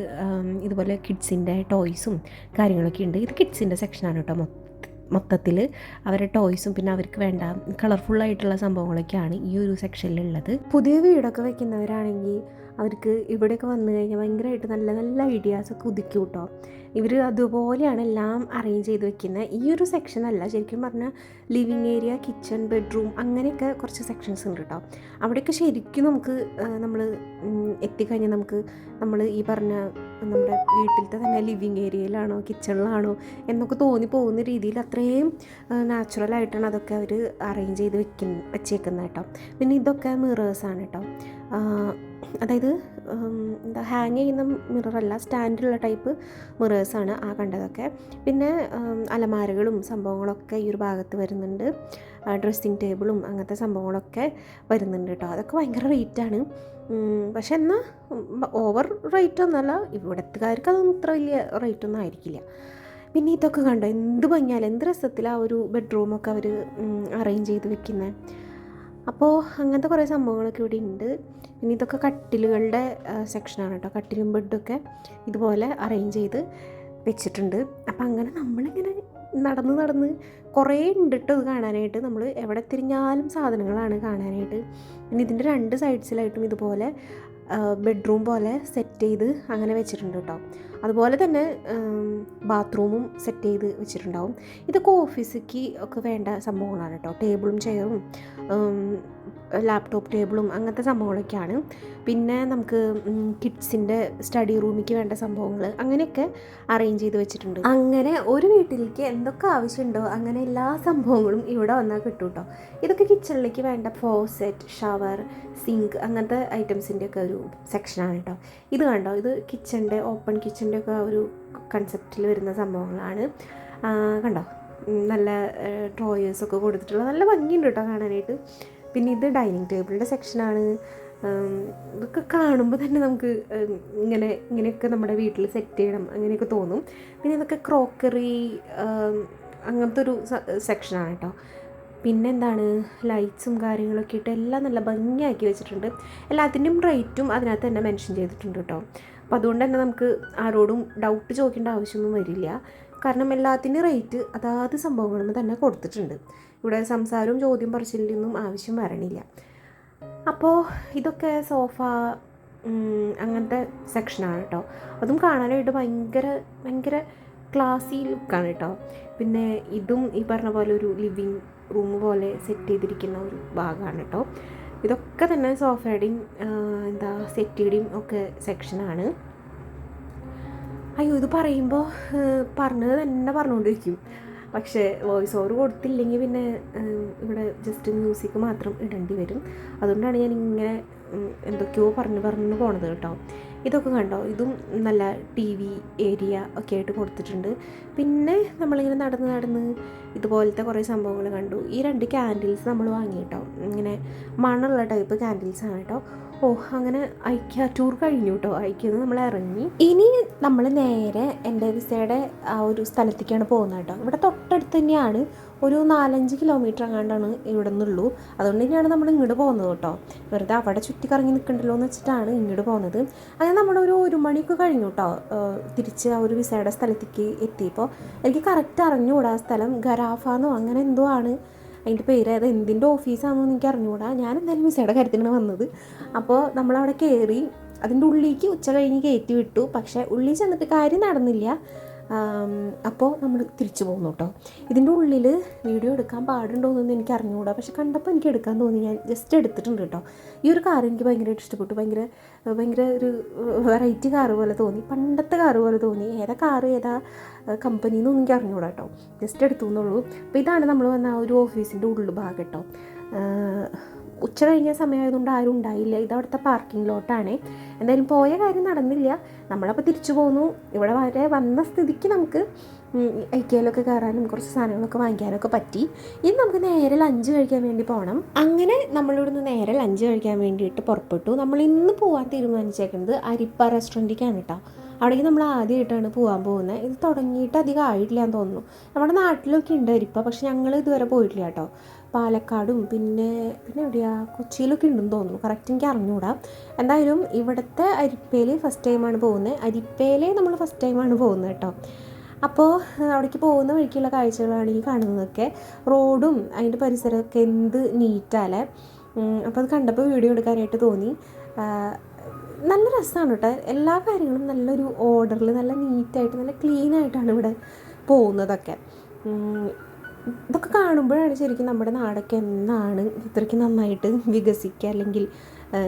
ഇതുപോലെ കിഡ്സിന്റെ ടോയ്സും കാര്യങ്ങളൊക്കെ ഉണ്ട്. ഇത് കിഡ്സിന്റെ സെക്ഷനാണ് കേട്ടോ മൊത്തം. മൊത്തത്തിൽ അവരുടെ ടോയ്സും പിന്നെ അവർക്ക് വേണ്ട കളർഫുൾ ആയിട്ടുള്ള സംഭവങ്ങളൊക്കെയാണ് ഈ ഒരു സെക്ഷനിലുള്ളത്. പുതിയ വീടൊക്കെ വെക്കുന്നവരാണെങ്കിൽ അവർക്ക് ഇവിടെയൊക്കെ വന്നു കഴിഞ്ഞാൽ ഭയങ്കരമായിട്ട് നല്ല നല്ല ഐഡിയാസൊക്കെ ഉദിക്കും കേട്ടോ ഇവർ അതുപോലെയാണ് എല്ലാം അറേഞ്ച് ചെയ്ത് വെക്കുന്നത് ഈ ഒരു സെക്ഷൻ അല്ല ശരിക്കും പറഞ്ഞാൽ ലിവിങ് ഏരിയ കിച്ചൺ ബെഡ്റൂം അങ്ങനെയൊക്കെ കുറച്ച് സെക്ഷൻസ് ഉണ്ട് കേട്ടോ അവിടെയൊക്കെ ശരിക്കും നമുക്ക് നമ്മൾ എത്തിക്കഴിഞ്ഞാൽ നമുക്ക് നമ്മൾ ഈ പറഞ്ഞ നമ്മുടെ വീട്ടിലത്തെ തന്നെ ലിവിങ് ഏരിയയിലാണോ കിച്ചണിലാണോ എന്നൊക്കെ തോന്നി പോകുന്ന രീതിയിൽ അത്രയും നാച്ചുറലായിട്ടാണ് അതൊക്കെ അവർ അറേഞ്ച് ചെയ്ത് വെക്കുന്ന വെച്ചേക്കുന്നത് കേട്ടോ പിന്നെ ഇതൊക്കെ മിറേഴ്സാണ് കേട്ടോ അതായത് എന്താ ഹാങ് ചെയ്യുന്ന മിററല്ല സ്റ്റാൻഡുള്ള ടൈപ്പ് മിറേഴ്സാണ് ആ കണ്ടതൊക്കെ. പിന്നെ അലമാരകളും സംഭവങ്ങളൊക്കെ ഈ ഒരു ഭാഗത്ത് വരുന്നുണ്ട്. ഡ്രസ്സിങ് ടേബിളും അങ്ങനത്തെ സംഭവങ്ങളൊക്കെ വരുന്നുണ്ട് കേട്ടോ അതൊക്കെ ഭയങ്കര റേറ്റാണ് പക്ഷെ എന്നാൽ ഓവർ റേറ്റ് ഒന്നല്ല ഇവിടത്തുകാർക്ക് അതൊന്നും ഇത്ര വലിയ റേറ്റ് ഒന്നും ആയിരിക്കില്ല. പിന്നെ ഇതൊക്കെ കണ്ടോ എന്ത് ഭംഗിയാലും എന്ത് രസത്തിലാണ് ഒരു ബെഡ്റൂമൊക്കെ അവർ അറേഞ്ച് ചെയ്ത് വെക്കുന്നത് അപ്പോൾ അങ്ങനത്തെ കുറേ സംഭവങ്ങളൊക്കെ ഇവിടെ ഉണ്ട്. പിന്നെ ഇതൊക്കെ കട്ടിലുകളുടെ സെക്ഷനാണ് കേട്ടോ. കട്ടിലും ബെഡൊക്കെ ഇതുപോലെ അറേഞ്ച് ചെയ്ത് വെച്ചിട്ടുണ്ട്. അപ്പം അങ്ങനെ നമ്മളിങ്ങനെ നടന്ന് നടന്ന് കുറേ ഉണ്ട് കേട്ടോ ഇത് കാണാനായിട്ട്. നമ്മൾ എവിടെ തിരിഞ്ഞാലും സാധനങ്ങളാണ് കാണാനായിട്ട്. പിന്നെ ഇതിന്റെ രണ്ട് സൈഡ്സിലായിട്ടും ഇതുപോലെ ബെഡ്റൂം പോലെ സെറ്റ് ചെയ്ത് അങ്ങനെ വെച്ചിട്ടുണ്ട് കേട്ടോ അതുപോലെ തന്നെ ബാത്റൂമും സെറ്റ് ചെയ്ത് വെച്ചിട്ടുണ്ടാവും. ഇതൊക്കെ ഓഫീസിലേക്ക് ഒക്കെ വേണ്ട സംഭവങ്ങളാണ് കേട്ടോ. ടേബിളും ചെയറും ലാപ്ടോപ്പ് ടേബിളും അങ്ങനത്തെ സംഭവങ്ങളൊക്കെയാണ്. പിന്നെ നമുക്ക് കിഡ്സിന്റെ സ്റ്റഡി റൂമിലേക്ക് വേണ്ട സംഭവങ്ങൾ അങ്ങനെയൊക്കെ അറേഞ്ച് ചെയ്ത് വെച്ചിട്ടുണ്ട്. അങ്ങനെ ഒരു വീട്ടിലേക്ക് എന്തൊക്കെ ആവശ്യമുണ്ടോ അങ്ങനെ എല്ലാ സംഭവങ്ങളും ഇവിടെ വന്നാൽ കിട്ടും കേട്ടോ. ഇതൊക്കെ കിച്ചണിലേക്ക് വേണ്ട ഫോസെറ്റ് ഷവർ സിങ്ക് അങ്ങനത്തെ ഐറ്റംസിന്റെയൊക്കെ ഒരു സെക്ഷനാണ് കേട്ടോ. ഇത് കണ്ടോ? ഇത് കിച്ചണിന്റെ ഓപ്പൺ കിച്ചണിന്റെ ഒക്കെ ഒരു കൺസെപ്റ്റിൽ വരുന്ന സംഭവങ്ങളാണ്. കണ്ടോ? നല്ല ഡ്രോയേഴ്സൊക്കെ കൊടുത്തിട്ടുള്ള നല്ല ഭംഗിയുണ്ട് കേട്ടോ കാണാനായിട്ട്. പിന്നെ ഇത് ഡൈനിങ് ടേബിളിന്റെ സെക്ഷനാണ് ഇതൊക്കെ കാണുമ്പോൾ തന്നെ നമുക്ക് ഇങ്ങനെ ഇങ്ങനെയൊക്കെ നമ്മുടെ വീട്ടിൽ സെറ്റ് ചെയ്യണം അങ്ങനെയൊക്കെ തോന്നും. പിന്നെ ഇതൊക്കെ ക്രോക്കറി അങ്ങനത്തെ ഒരു സെക്ഷനാണ് കേട്ടോ. പിന്നെന്താണ്? ലൈറ്റ്സും കാര്യങ്ങളൊക്കെ ഇട്ട് എല്ലാം നല്ല ഭംഗിയാക്കി വെച്ചിട്ടുണ്ട്. എല്ലാത്തിന്റെയും റേറ്റും അതിനകത്ത് തന്നെ മെൻഷൻ ചെയ്തിട്ടുണ്ട് കേട്ടോ. അപ്പോൾ അതുകൊണ്ട് തന്നെ നമുക്ക് ആരോടും ഡൗട്ട് ചോദിക്കേണ്ട ആവശ്യമൊന്നും വരില്ല. കാരണം എല്ലാത്തിന്റെ റേറ്റ് അതാത് സംഭവങ്ങളും തന്നെ കൊടുത്തിട്ടുണ്ട്. ഇവിടെ സംസാരവും ചോദ്യം പറച്ചിലൊന്നും ആവശ്യം വരണില്ല. അപ്പോൾ ഇതൊക്കെ സോഫ അങ്ങനത്തെ സെക്ഷനാണ് കേട്ടോ അതും കാണാനായിട്ട് ഭയങ്കര ഭയങ്കര ക്ലാസി ലുക്കാണ് കേട്ടോ പിന്നെ ഇതും ഈ പറഞ്ഞ പോലെ ഒരു ലിവിങ് റൂം പോലെ സെറ്റ് ചെയ്തിരിക്കുന്ന ഒരു ഭാഗമാണ് കേട്ടോ ഇതൊക്കെ തന്നെ സോഫയുടെയും എന്താ സെറ്റിയുടെയും ഒക്കെ സെക്ഷനാണ് അയ്യോ ഇത് പറയുമ്പോൾ പറഞ്ഞത് തന്നെ പറഞ്ഞുകൊണ്ടിരിക്കും പക്ഷേ വോയിസ് ഓവർ കൊടുത്തില്ലെങ്കിൽ പിന്നെ ഇവിടെ ജസ്റ്റ് മ്യൂസിക് മാത്രം ഇടേണ്ടി വരും. അതുകൊണ്ടാണ് ഞാൻ ഇങ്ങനെ എന്തൊക്കെയോ പറഞ്ഞു പറഞ്ഞു പോണത് കേട്ടോ. ഇതൊക്കെ കണ്ടോ? ഇതും നല്ല ടി വി ഏരിയ ഒക്കെ ആയിട്ട് കൊടുത്തിട്ടുണ്ട്. പിന്നെ നമ്മളിങ്ങനെ നടന്ന് നടന്ന് ഇതുപോലത്തെ കുറേ സംഭവങ്ങൾ കണ്ടു. ഈ രണ്ട് ക്യാൻഡിൽസ് നമ്മൾ വാങ്ങി കേട്ടോ ഇങ്ങനെ മണമുള്ള ടൈപ്പ് ക്യാൻഡിൽസ് ആണ് കേട്ടോ. ഓ അങ്ങനെ ഐക്യ ടൂർ കഴിഞ്ഞു കേട്ടോ. ഐക്യന്ന് നമ്മൾ ഇറങ്ങി. ഇനി നമ്മൾ നേരെ എന്റെ വിസയുടെ ആ ഒരു സ്ഥലത്തേക്കാണ് പോകുന്നത് കേട്ടോ. ഇവിടെ തൊട്ടടുത്ത് തന്നെയാണ് ഒരു നാലഞ്ച് കിലോമീറ്റർ എങ്ങാണ്ടാണ് ഇവിടെ നിന്നുള്ളൂ. അതുകൊണ്ട് തന്നെയാണ് നമ്മൾ ഇങ്ങോട്ട് പോകുന്നത് കേട്ടോ. വെറുതെ അവിടെ ചുറ്റിക്കറങ്ങി നിൽക്കണ്ടല്ലോ എന്ന് വെച്ചിട്ടാണ് ഇങ്ങോട്ട് പോകുന്നത്. അങ്ങനെ നമ്മളൊരു ഒരു മണിയൊക്കെ കഴിഞ്ഞു കേട്ടോ. തിരിച്ച് ആ ഒരു വിസയുടെ സ്ഥലത്തേക്ക് എത്തിയപ്പോൾ എനിക്ക് കറക്റ്റ് അറിഞ്ഞുകൂടാ സ്ഥലം. ഗരാഫാന്നോ അങ്ങനെ എന്തോ ആണ്. അതിന്റെ പേര് അത് എന്തിന്റെ ഓഫീസാണെന്ന് എനിക്ക് അറിഞ്ഞുകൂടാ. ഞാൻ എന്തായാലും വിസയുടെ കാര്യത്തിനാണ് വന്നത്. അപ്പോൾ നമ്മളവിടെ കയറി അതിന്റെ ഉള്ളിലേക്ക് ഉച്ച കഴിഞ്ഞ് കയറ്റി വിട്ടു. പക്ഷേ ഉള്ളിൽ ചെന്നിട്ട് കാര്യം നടന്നില്ല. അപ്പോൾ നമ്മൾ തിരിച്ചു പോകുന്നു കേട്ടോ ഇതിന്റെ ഉള്ളിൽ വീഡിയോ എടുക്കാൻ പാടുണ്ടോയെന്നൊന്നും എനിക്ക് അറിഞ്ഞുകൂടാ പക്ഷെ കണ്ടപ്പോൾ എനിക്ക് എടുക്കാൻ തോന്നി. ഞാൻ ജസ്റ്റ് എടുത്തിട്ടുണ്ട് കേട്ടോ ഈ ഒരു കാർ എനിക്ക് ഭയങ്കരമായിട്ട് ഇഷ്ടപ്പെട്ടു. ഭയങ്കര ഭയങ്കര ഒരു വെറൈറ്റി കാറ് പോലെ തോന്നി. പണ്ടത്തെ കാറ് പോലെ തോന്നി. ഏതാ കാറ് ഏതാ കമ്പനി എന്നൊന്നും എനിക്ക് അറിഞ്ഞുകൂടാ കേട്ടോ ജസ്റ്റ് എടുത്തു എന്നുള്ളൂ. അപ്പോൾ ഇതാണ് നമ്മൾ വന്ന ആ ഒരു ഓഫീസിന്റെ ഉള്ളു ഭാഗം കേട്ടോ ഉച്ച കഴിഞ്ഞ സമയമായതുകൊണ്ട് ആരും ഉണ്ടായില്ല. ഇത് അവിടുത്തെ പാർക്കിംഗ് ലോട്ടാണ് എന്തായാലും പോയ കാര്യം നടന്നില്ല. നമ്മളപ്പോൾ തിരിച്ചു പോന്നു. ഇവിടെ വരെ വന്ന സ്ഥിതിക്ക് നമുക്ക് ഐക്യയിലൊക്കെ കയറാനും കുറച്ച് സാധനങ്ങളൊക്കെ വാങ്ങിക്കാനൊക്കെ പറ്റി. ഇനി നമുക്ക് നേരെ ലഞ്ച് കഴിക്കാൻ വേണ്ടി പോകണം അങ്ങനെ നമ്മളിവിടുന്ന് നേരെ ലഞ്ച് കഴിക്കാൻ വേണ്ടിയിട്ട് പുറപ്പെട്ടു. നമ്മൾ ഇന്ന് പോകാൻ തീരുമാനിച്ചേക്കുന്നത് അരിപ്പ റെസ്റ്റോറന്റിലേക്കാണ് കേട്ടോ അവിടേക്ക് നമ്മൾ ആദ്യമായിട്ടാണ് പോകാൻ പോകുന്നത് ഇത് തുടങ്ങിയിട്ട് അധികം ആയിട്ടില്ല എന്ന് തോന്നുന്നു. നമ്മുടെ നാട്ടിലൊക്കെ ഉണ്ട് അരിപ്പ പക്ഷെ ഞങ്ങൾ ഇതുവരെ പോയിട്ടില്ല കേട്ടോ പാലക്കാടും പിന്നെ പിന്നെ എവിടെയാ? കൊച്ചിയിലൊക്കെ ഉണ്ടെന്ന് തോന്നുന്നു. കറക്റ്റ് എനിക്ക് അറിഞ്ഞുകൂടാ എന്തായാലും ഇവിടുത്തെ അരിപ്പയിൽ ഫസ്റ്റ് ടൈമാണ് പോകുന്നത് അരിപ്പയിലെ നമ്മൾ ഫസ്റ്റ് ടൈമാണ് പോകുന്നത് കേട്ടോ. അപ്പോൾ അവിടേക്ക് പോകുന്ന വഴിക്കുള്ള കാഴ്ചകളാണ് ഈ കാണുന്നതൊക്കെ. റോഡും അതിന്റെ പരിസരമൊക്കെ എന്ത് നീറ്റാലേ അപ്പോൾ അത് കണ്ടപ്പോൾ വീഡിയോ എടുക്കാനായിട്ട് തോന്നി. നല്ല രസമാണ് കേട്ടോ. എല്ലാ കാര്യങ്ങളും നല്ലൊരു ഓർഡറിൽ നല്ല നീറ്റായിട്ട് നല്ല ക്ലീൻ ആയിട്ടാണ് ഇവിടെ പോകുന്നതൊക്കെ. ഇതൊക്കെ കാണുമ്പോഴാണ് ശരിക്കും നമ്മുടെ നാടൊക്കെ എന്നാണ് ഇത്രയ്ക്ക് നന്നായിട്ട് വികസിക്കുക അല്ലെങ്കിൽ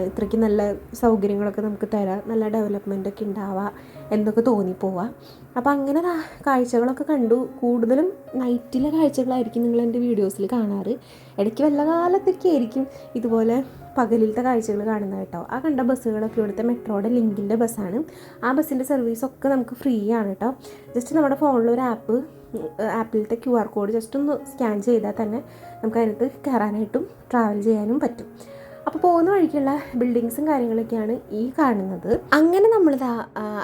ഇത്രയ്ക്ക് നല്ല സൗകര്യങ്ങളൊക്കെ നമുക്ക് തരാം നല്ല ഡെവലപ്മെന്റ് ഒക്കെ ഉണ്ടാവുക എന്നൊക്കെ തോന്നിപ്പോവുക അപ്പോൾ അങ്ങനെ കാഴ്ചകളൊക്കെ കണ്ടു. കൂടുതലും നൈറ്റിലെ കാഴ്ചകളായിരിക്കും നിങ്ങൾ എന്റെ വീഡിയോസിൽ കാണാറ്. ഇടയ്ക്ക് വല്ല കാലത്തൊക്കെ ആയിരിക്കും ഇതുപോലെ പകലിലത്തെ കാഴ്ചകൾ കാണുന്നത് കേട്ടോ. ആ കണ്ട ബസ്സുകളൊക്കെ ഇവിടുത്തെ മെട്രോയുടെ ലിങ്കിന്റെ ബസ്സാണ്. ആ ബസ്സിന്റെ സർവീസൊക്കെ നമുക്ക് ഫ്രീ ആണ് കേട്ടോ. ജസ്റ്റ് നമ്മുടെ ഫോണിലൊരു ആപ്പ് ആപ്പിലത്തെ ക്യു ആർ കോഡ് ജസ്റ്റ് ഒന്ന് സ്കാൻ ചെയ്താൽ തന്നെ നമുക്ക് അതിനകത്ത് കയറാനായിട്ടും ട്രാവൽ ചെയ്യാനും പറ്റും. അപ്പോൾ പോകുന്ന വഴിക്കുള്ള ബിൽഡിങ്സും കാര്യങ്ങളൊക്കെയാണ് ഈ കാണുന്നത്. അങ്ങനെ നമ്മളിത്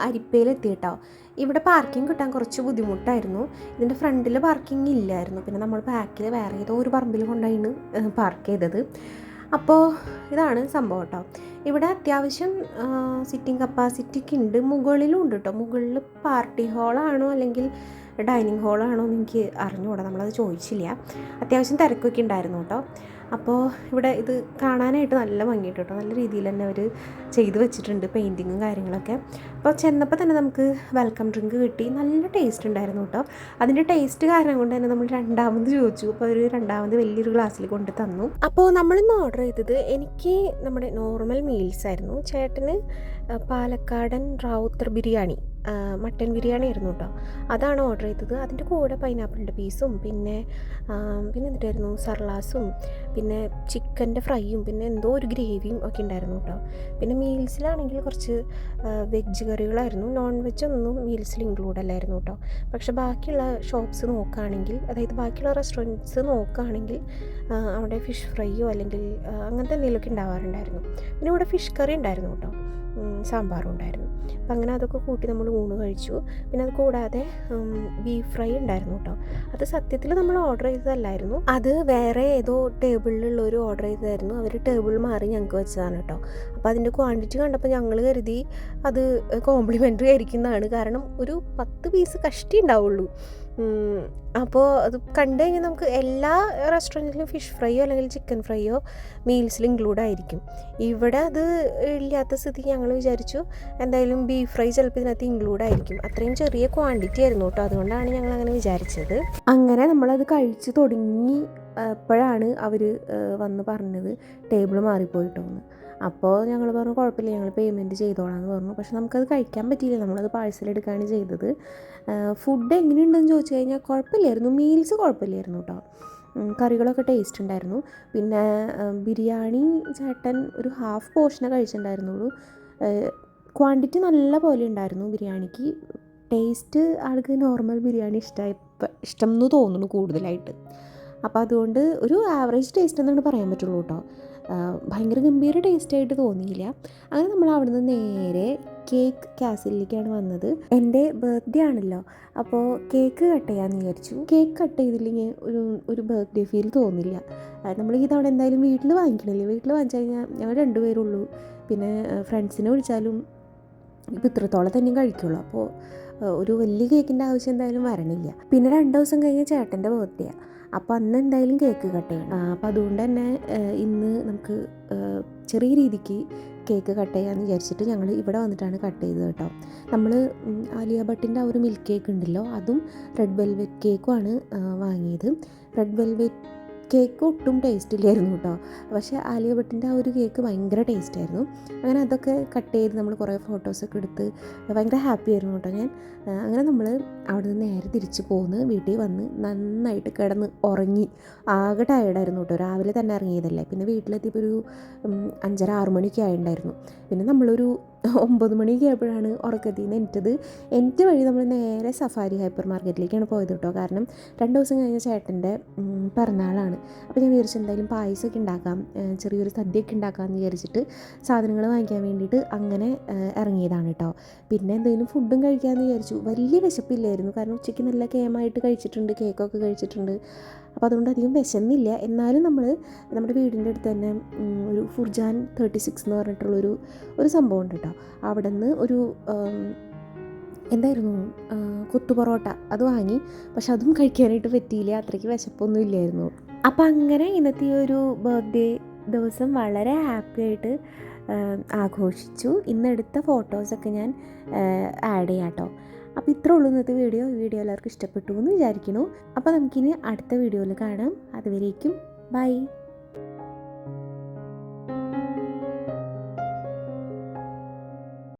അരിപ്പയിലെത്തി കേട്ടോ. ഇവിടെ പാർക്കിംഗ് കിട്ടാൻ കുറച്ച് ബുദ്ധിമുട്ടായിരുന്നു. ഇതിന്റെ ഫ്രണ്ടിൽ പാർക്കിംഗ് ഇല്ലായിരുന്നു. പിന്നെ നമ്മൾ ബാക്കിൽ വേറെ ഏതോ ഒരു പറമ്പിൽ കൊണ്ടാണ് പാർക്ക് ചെയ്തത്. അപ്പോൾ ഇതാണ് സംഭവം കേട്ടോ ഇവിടെ അത്യാവശ്യം സിറ്റിംഗ് കപ്പാസിറ്റിക്ക് ഉണ്ട് മുകളിലും ഉണ്ട് കേട്ടോ മുകളിൽ പാർട്ടി ഹാളാണോ അല്ലെങ്കിൽ ഡൈനിങ് ഹാളാണോ എന്ന് എനിക്ക് അറിഞ്ഞുകൂടാ നമ്മളത് ചോദിച്ചില്ല. അത്യാവശ്യം തിരക്കൊക്കെ ഉണ്ടായിരുന്നു കേട്ടോ. അപ്പോൾ ഇവിടെ ഇത് കാണാനായിട്ട് നല്ല ഭംഗിയിട്ട് കേട്ടോ. നല്ല രീതിയിൽ തന്നെ അവർ ചെയ്ത് വെച്ചിട്ടുണ്ട് പെയിന്റിങ്ങും കാര്യങ്ങളൊക്കെ. അപ്പോൾ ചെന്നപ്പോൾ തന്നെ നമുക്ക് വെൽക്കം ഡ്രിങ്ക് കിട്ടി. നല്ല ടേസ്റ്റ് ഉണ്ടായിരുന്നു കേട്ടോ. അതിന്റെ ടേസ്റ്റ് കാരണം കൊണ്ട് തന്നെ നമ്മൾ രണ്ടാമത് ചോദിച്ചു. അപ്പോൾ അവർ രണ്ടാമത് വലിയൊരു ഗ്ലാസ്സിൽ കൊണ്ട് തന്നു. അപ്പോൾ നമ്മളിന്ന് ഓർഡർ ചെയ്തത് എനിക്ക് നമ്മുടെ നോർമൽ മീൽസ് ആയിരുന്നു. ചേട്ടന് പാലക്കാടൻ റാവുത്തർ ബിരിയാണി. മട്ടൻ ബിരിയാണി ആയിരുന്നു കേട്ടോ അതാണ് ഓർഡർ ചെയ്തത്. അതിന്റെ കൂടെ പൈനാപ്പിളിന്റെ പീസും പിന്നെ പിന്നെ എന്നിട്ടായിരുന്നു സർലാസും പിന്നെ ചിക്കന്റെ ഫ്രൈയും പിന്നെ എന്തോ ഒരു ഗ്രേവിയും ഒക്കെ ഉണ്ടായിരുന്നു കേട്ടോ പിന്നെ മീൽസിലാണെങ്കിൽ കുറച്ച് വെജ് കറികളായിരുന്നു. നോൺ വെജ് ഒന്നും മീൽസിൽ ഇൻക്ലൂഡ് അല്ലായിരുന്നു കേട്ടോ പക്ഷേ ബാക്കിയുള്ള ഷോപ്സ് നോക്കുകയാണെങ്കിൽ അതായത് ബാക്കിയുള്ള റെസ്റ്റോറന്റ്സ് നോക്കുകയാണെങ്കിൽ അവിടെ ഫിഷ് ഫ്രൈയോ അല്ലെങ്കിൽ അങ്ങനത്തെ എന്തെങ്കിലുമൊക്കെ ഉണ്ടാവാറുണ്ടായിരുന്നു. പിന്നെ ഇവിടെ ഫിഷ് കറി ഉണ്ടായിരുന്നു കേട്ടോ സാമ്പാറും ഉണ്ടായിരുന്നു. അപ്പം അങ്ങനെ അതൊക്കെ കൂട്ടി നമ്മൾ ഊണ് കഴിച്ചു. പിന്നെ അത് കൂടാതെ ബീഫ് ഫ്രൈ ഉണ്ടായിരുന്നു കേട്ടോ. അത് സത്യത്തിൽ നമ്മൾ ഓർഡർ ചെയ്തതല്ലായിരുന്നു. അത് വേറെ ഏതോ ടേബിളിലുള്ള ഒരു ഓർഡർ ചെയ്തതായിരുന്നു. അവർ ടേബിൾ മാറി ഞങ്ങൾക്ക് വെച്ചതാണ് കേട്ടോ. അപ്പോൾ അതിന്റെ ക്വാണ്ടിറ്റി കണ്ടപ്പോൾ ഞങ്ങൾ കരുതി അത് കോംപ്ലിമെന്ററി ആയിരിക്കുന്നതാണ്. കാരണം ഒരു പത്ത് പീസ് കഷ്ടി ഉണ്ടാവുള്ളൂ. അപ്പോൾ അത് കണ്ടു കഴിഞ്ഞാൽ നമുക്ക് എല്ലാ റെസ്റ്റോറന്റിലും ഫിഷ് ഫ്രൈയോ അല്ലെങ്കിൽ ചിക്കൻ ഫ്രൈയോ മീൽസിൽ ഇൻക്ലൂഡ് ആയിരിക്കും. ഇവിടെ അത് ഇല്ലാത്ത സ്ഥിതി ഞങ്ങൾ വിചാരിച്ചു എന്തായാലും ബീഫ് ഫ്രൈ ചിലപ്പോൾ ഇതിനകത്ത് ഇൻക്ലൂഡ് ആയിരിക്കും. അത്രയും ചെറിയ ക്വാണ്ടിറ്റി ആയിരുന്നു കേട്ടോ. അതുകൊണ്ടാണ് ഞങ്ങൾ അങ്ങനെ വിചാരിച്ചത്. അങ്ങനെ നമ്മളത് കഴിച്ച് തുടങ്ങി അപ്പോഴാണ് അവർ വന്ന് പറഞ്ഞത് ടേബിൾ മാറിപ്പോയിട്ടോന്ന്. അപ്പോൾ ഞങ്ങൾ പറഞ്ഞു കുഴപ്പമില്ല ഞങ്ങൾ പേയ്മെന്റ് ചെയ്തോളാം എന്ന് പറഞ്ഞു. പക്ഷെ നമുക്കത് കഴിക്കാൻ പറ്റിയില്ല. നമ്മളത് പാഴ്സൽ എടുക്കുകയാണ് ചെയ്തത്. ഫുഡ് എങ്ങനെയുണ്ടെന്ന് ചോദിച്ചു കഴിഞ്ഞാൽ കുഴപ്പമില്ലായിരുന്നു. മീൽസ് കുഴപ്പമില്ലായിരുന്നു കേട്ടോ. കറികളൊക്കെ ടേസ്റ്റ് ഉണ്ടായിരുന്നു. പിന്നെ ബിരിയാണി ചേട്ടൻ ഒരു ഹാഫ് പോർഷനെ കഴിച്ചിട്ടുണ്ടായിരുന്നുള്ളൂ. ക്വാണ്ടിറ്റി നല്ല പോലെ ഉണ്ടായിരുന്നു ബിരിയാണിക്ക്. ടേസ്റ്റ് ആൾക്ക് നോർമൽ ബിരിയാണി ഇഷ്ടമായി ഇഷ്ടം എന്ന് തോന്നുന്നു കൂടുതലായിട്ട്. അപ്പോൾ അതുകൊണ്ട് ഒരു ആവറേജ് ടേസ്റ്റ് എന്നാണ് പറയാൻ പറ്റുള്ളൂ കേട്ടോ. ഭയങ്കര ഗംഭീര ടേസ്റ്റ് ആയിട്ട് തോന്നിയില്ല. അങ്ങനെ നമ്മൾ അവിടുന്ന് നേരെ കേക്ക് കാസിലേക്കാണ് വന്നത്. എന്റെ ബർത്ത്ഡേ ആണല്ലോ. അപ്പോൾ കേക്ക് കട്ട് ചെയ്യാമെന്ന് വിചാരിച്ചു. കേക്ക് കട്ട് ചെയ്തില്ലെങ്കിൽ ഒരു ഒരു ബർത്ത്ഡേ ഫീൽ തോന്നില്ല. നമ്മൾ ഈ തവണ എന്തായാലും വീട്ടിൽ വാങ്ങിക്കണില്ലേ വീട്ടിൽ വാങ്ങിച്ചു കഴിഞ്ഞാൽ ഞങ്ങൾ രണ്ടുപേരുള്ളൂ. പിന്നെ ഫ്രണ്ട്സിനെ വിളിച്ചാലും ഇപ്പോൾ ഇത്രത്തോളം തന്നെ കഴിക്കുള്ളൂ. അപ്പോൾ ഒരു വലിയ കേക്കിന്റെ ആവശ്യം എന്തായാലും വരണില്ല. പിന്നെ രണ്ട് ദിവസം കഴിഞ്ഞ് ചേട്ടന്റെ ബർത്ത്ഡേ അപ്പോൾ അന്ന് എന്തായാലും കേക്ക് കട്ട് ചെയ്യണം. അപ്പോൾ അതുകൊണ്ട് തന്നെ ഇന്ന് നമുക്ക് ചെറിയ രീതിക്ക് കേക്ക് കട്ട് ചെയ്യാമെന്ന് വിചാരിച്ചിട്ട് ഞങ്ങൾ ഇവിടെ വന്നിട്ടാണ് കട്ട് ചെയ്തത് കേട്ടോ. നമ്മൾ ആലിയ ഭട്ടിന്റെ ആ ഒരു മിൽക്ക് കേക്ക് ഉണ്ടല്ലോ അതും റെഡ് വെൽവെറ്റ് കേക്കുമാണ് വാങ്ങിയത്. റെഡ് വെൽവെറ്റ് കേക്ക് ഒട്ടും ടേസ്റ്റ് ഇല്ലായിരുന്നു കേട്ടോ. പക്ഷേ ആലിയ ഭട്ടിന്റെ ആ ഒരു കേക്ക് ഭയങ്കര ടേസ്റ്റ് ആയിരുന്നു. അങ്ങനെ അതൊക്കെ കട്ട് ചെയ്ത് നമ്മൾ കുറേ ഫോട്ടോസൊക്കെ എടുത്ത് ഭയങ്കര ഹാപ്പി ആയിരുന്നു കേട്ടോ ഞാൻ. അങ്ങനെ നമ്മൾ അവിടെ നിന്ന് നേരെ തിരിച്ച് പോന്ന് വീട്ടിൽ വന്ന് നന്നായിട്ട് കിടന്ന് ഉറങ്ങി. ആകെ ടയർഡായിരുന്നു കേട്ടോ. രാവിലെ തന്നെ ഇറങ്ങിയതല്ലേ. പിന്നെ വീട്ടിലെത്തിയപ്പോൾ ഒരു അഞ്ചര ആറ് മണിയൊക്കെ ആയിട്ടുണ്ടായിരുന്നു. പിന്നെ നമ്മളൊരു ഒമ്പത് മണിയൊക്കെ ആയപ്പോഴാണ് ഉറക്കത്തിൽ നിന്ന് എനിറ്റത് എന്റെ വഴി നമ്മൾ നേരെ സഫാരി ഹൈപ്പർ മാർക്കറ്റിലേക്കാണ് പോയത് കേട്ടോ. കാരണം രണ്ട് ദിവസം കഴിഞ്ഞ ചേട്ടന്റെ പിറന്നാളാണ്. അപ്പോൾ ഞാൻ വിചാരിച്ചു എന്തായാലും പായസമൊക്കെ ഉണ്ടാക്കാം ചെറിയൊരു സദ്യയൊക്കെ ഉണ്ടാക്കാമെന്ന് വിചാരിച്ചിട്ട് സാധനങ്ങൾ വാങ്ങിക്കാൻ വേണ്ടിയിട്ട് അങ്ങനെ ഇറങ്ങിയതാണ് കേട്ടോ. പിന്നെ എന്തെങ്കിലും ഫുഡും കഴിക്കാമെന്ന് വിചാരിച്ചു. വലിയ വിശപ്പില്ലായിരുന്നു. കാരണം ഉച്ചയ്ക്ക് നല്ല കേമായിട്ട് കഴിച്ചിട്ടുണ്ട് കേക്കൊക്കെ കഴിച്ചിട്ടുണ്ട്. അപ്പോൾ അതുകൊണ്ട് അധികം വിശന്നില്ല. എന്നാലും നമ്മൾ നമ്മുടെ വീടിന്റെ അടുത്ത് തന്നെ ഒരു ഫുർജാൻ തേർട്ടി സിക്സ് എന്ന് പറഞ്ഞിട്ടുള്ളൊരു ഒരു സംഭവം ഉണ്ട് കേട്ടോ. അവിടെ നിന്ന് ഒരു എന്തായിരുന്നു കൊത്തു പൊറോട്ട അത് വാങ്ങി. പക്ഷെ അതും കഴിക്കാനായിട്ട് പറ്റിയില്ല അത്രയ്ക്ക് വിശപ്പൊന്നും ഇല്ലായിരുന്നു. അപ്പം അങ്ങനെ ഇന്നത്തെ ഒരു ബർത്ത്ഡേ ദിവസം വളരെ ഹാപ്പി ആയിട്ട് ആഘോഷിച്ചു. ഇന്നെടുത്ത ഫോട്ടോസൊക്കെ ഞാൻ ആഡ് ചെയ്യാം കേട്ടോ. അപ്പോൾ ഇത്ര ഉള്ളൂ ഇന്നത്തെ വീഡിയോ. ഈ വീഡിയോ എല്ലാവർക്കും ഇഷ്ടപ്പെട്ടു എന്ന് വിചാരിക്കുന്നു. അപ്പോൾ നമുക്കിനി അടുത്ത വീഡിയോയിൽ കാണാം. അതുവരേക്കും ബൈ.